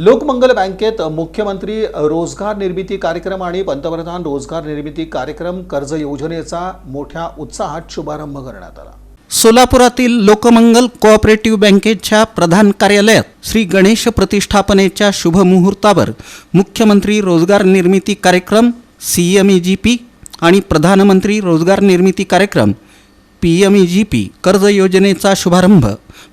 लोकमंगल बँकेत मुख्यमंत्री रोजगार निर्मिती कार्यक्रम आणि पंतप्रधान रोजगार निर्मिती कार्यक्रम कर्ज योजनेचा मोठ्या उत्साहात शुभारंभ करण्यात आला. सोलापुरातील लोकमंगल कोऑपरेटिव्ह बँकेच्या प्रधान कार्यालयात श्री गणेश प्रतिष्ठापनेच्या शुभमुहूर्तावर मुख्यमंत्री रोजगार निर्मिती कार्यक्रम C M E G P आणि प्रधानमंत्री रोजगार निर्मिती कार्यक्रम P M E G P कर्ज योजनेचा शुभारंभ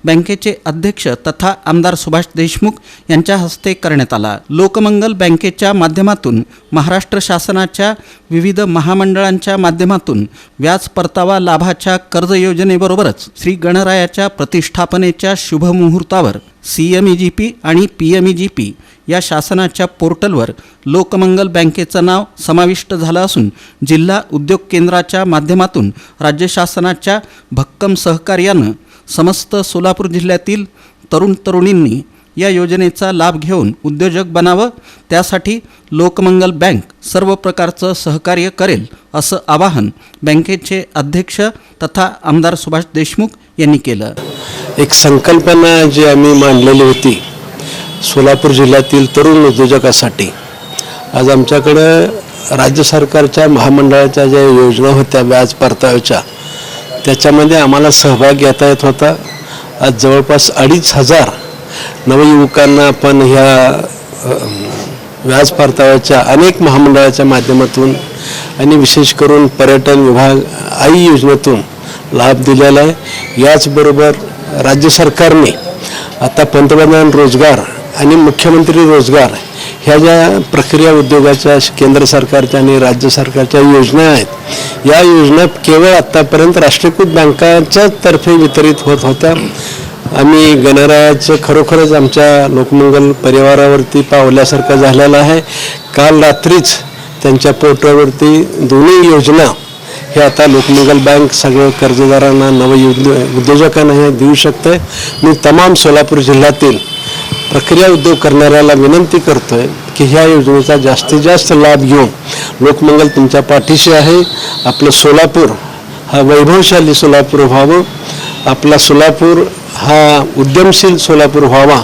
बँकेचे अध्यक्ष तथा आमदार सुभाष देशमुख यांच्या हस्ते करण्यात आला. लोकमंगल बँकेच्या माध्यमातून महाराष्ट्र शासनाच्या विविध महामंडळांच्या माध्यमातून व्याज परतावा लाभाच्या कर्ज योजनेबरोबरच श्री गणरायाच्या प्रतिष्ठापनेच्या शुभमुहूर्तावर C M E G P आणि P M E G P या शासनाच्या पोर्टलवर लोकमंगल बँकेचं नाव समाविष्ट झालं असून जिल्हा उद्योग केंद्राच्या माध्यमातून राज्य शासनाच्या भक्कम सहकार्यानं समस्त सोलापूर जिल्ह्यातील तरुण तरुणींनी या योजनेचा लाभ घेऊन उद्योजक बनावं त्यासाठी लोकमंगल बँक सर्व प्रकारचं सहकार्य करेल असं आवाहन बँकेचे अध्यक्ष तथा आमदार सुभाष देशमुख यांनी केलं. एक संकल्पना जी आम्ही मांडलेली होती सोलापूर जिल्ह्यातील तरुण उद्योजकासाठी. आज आमच्याकडं राज्य सरकारच्या महामंडळाच्या ज्या योजना होत्या व्याज परताव्याच्या त्याच्यामध्ये आम्हाला सहभाग घेता येत होता. आज जवळपास अडीच हजार नवयुवकांना आपण ह्या व्याज परताव्याच्या अनेक महामंडळाच्या माध्यमातून आणि विशेष करून पर्यटन विभाग आई योजनेतून लाभ दिलेला आहे. याचबरोबर राज्य सरकारने आता पंतप्रधान रोजगार आणि मुख्यमंत्री रोजगार ह्या ज्या प्रक्रिया उद्योगाच्या केंद्र सरकारच्या आणि राज्य सरकारच्या योजना आहेत या योजना केवळ आत्तापर्यंत राष्ट्रीयकृत बँकांच्या तर्फे वितरित होत होत्या. आम्ही गणरायाचं खरोखरच आमच्या लोकमंगल परिवारावरती पावल्यासारखं झालेलं आहे. काल रात्रीच त्यांच्या पोर्टलवरती दोन्ही योजना हे आता लोकमंगल बँक सगळं कर्जदारांना नवयुद्ध उद्योजकांना हे देऊ शकते मी तमाम सोलापूर जिल्ह्यातील प्रक्रिया उद्योग करणाऱ्याला विनंती करतोय की ह्या योजनेचा जास्तीत जास्त लाभ घेऊन लोकमंगल तुमच्या पाठीशी आहे. आपलं सोलापूर हा वैभवशाली सोलापूर व्हावं. आपला सोलापूर हा उद्यमशील सोलापूर व्हावा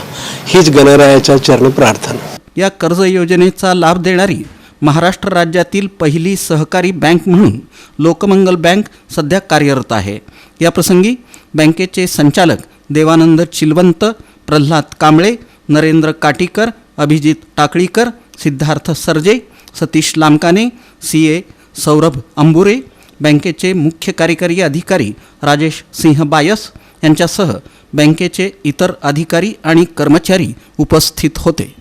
हीच गणरायाच्या चरण प्रार्थना. या कर्ज योजनेचा लाभ देणारी महाराष्ट्र राज्यातील पहिली सहकारी बँक म्हणून लोकमंगल बँक सध्या कार्यरत आहे. याप्रसंगी बँकेचे संचालक देवानंद चिलवंत प्रल्हाद कांबळे नरेंद्र काटीकर अभिजित टाकळीकर सिद्धार्थ सरजे सतीश लामकाने सी ए सौरभ अंबुरे बँकेचे मुख्य कार्यकारी अधिकारी राजेश सिंह बायस यांच्यासह बँकेचे इतर अधिकारी आणि कर्मचारी उपस्थित होते.